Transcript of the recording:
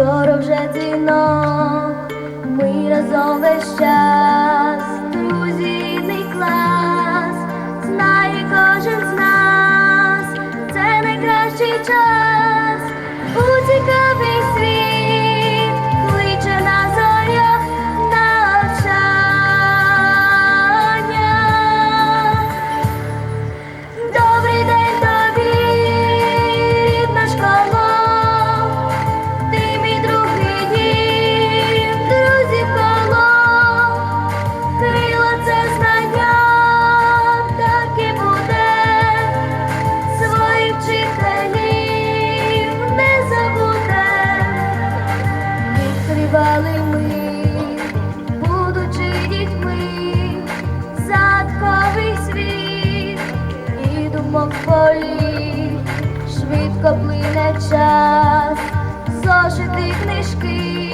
скоро вже дзвінок, ми разом весь час, друзі, не клас, знає кожен з нас, це найкращий час. Відкривали ми, будучи дітьми, задковий світ і думок полі, швидко плине час, зошити книжки,